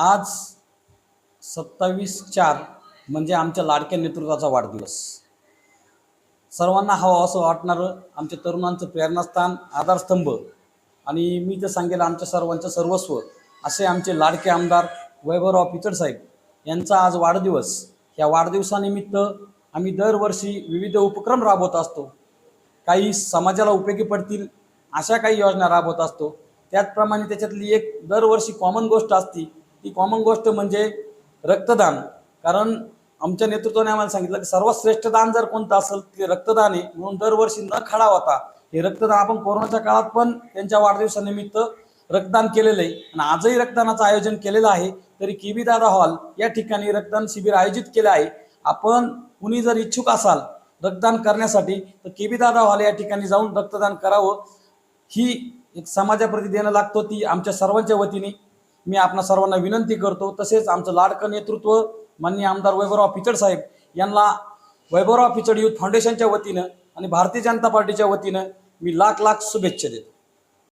आज सत्तावीस चार म्हणजे आमच्या लाडक्या नेतृत्वाचा वाढदिवस. सर्वांना हवं असं वाटणारं आमच्या तरुणांचं प्रेरणास्थान आधारस्तंभ आणि मी तर सांगेल आमच्या सर्वांचं सर्वस्व असे आमचे लाडके आमदार वैभवराव पिचड यांचा आज वाढदिवस. या वाढदिवसानिमित्त आम्ही दरवर्षी विविध उपक्रम राबवत असतो. काही समाजाला उपयोगी पडतील अशा काही योजना राबवत असतो. त्याचप्रमाणे त्याच्यातली एक दरवर्षी कॉमन गोष्ट असती ती कॉमन गोष्ट म्हणजे रक्तदान. कारण आमच्या नेतृत्वाने आम्हाला सांगितलं की सर्वात श्रेष्ठ दान जर कोणतं असेल ते रक्तदान आहे. म्हणून दरवर्षी न खडा होता. हे रक्तदान आपण कोरोनाच्या काळात पण त्यांच्या वाढदिवसानिमित्त रक्तदान केलेलं आहे. आणि आजही रक्तदानाचं आयोजन केलेलं आहे. तरी केबी दादा हॉल या ठिकाणी रक्तदान शिबिर आयोजित केलं आहे. आपण कुणी जर इच्छुक असाल रक्तदान करण्यासाठी तर केबी दादा हॉल या ठिकाणी जाऊन रक्तदान करावं. ही एक समाजाप्रती देणं लागतो ती आमच्या सर्वांच्या वतीने. मी आपणा सर्वांना विनंती करतो. तसेच आमचं लाडकं नेतृत्व माननीय आमदार वैभवराव पिचड साहेब यांना वैभवराव पिचड युथ फाउंडेशनच्या वतीनं आणि भारतीय जनता पार्टीच्या वतीनं मी लाख लाख शुभेच्छा देतो.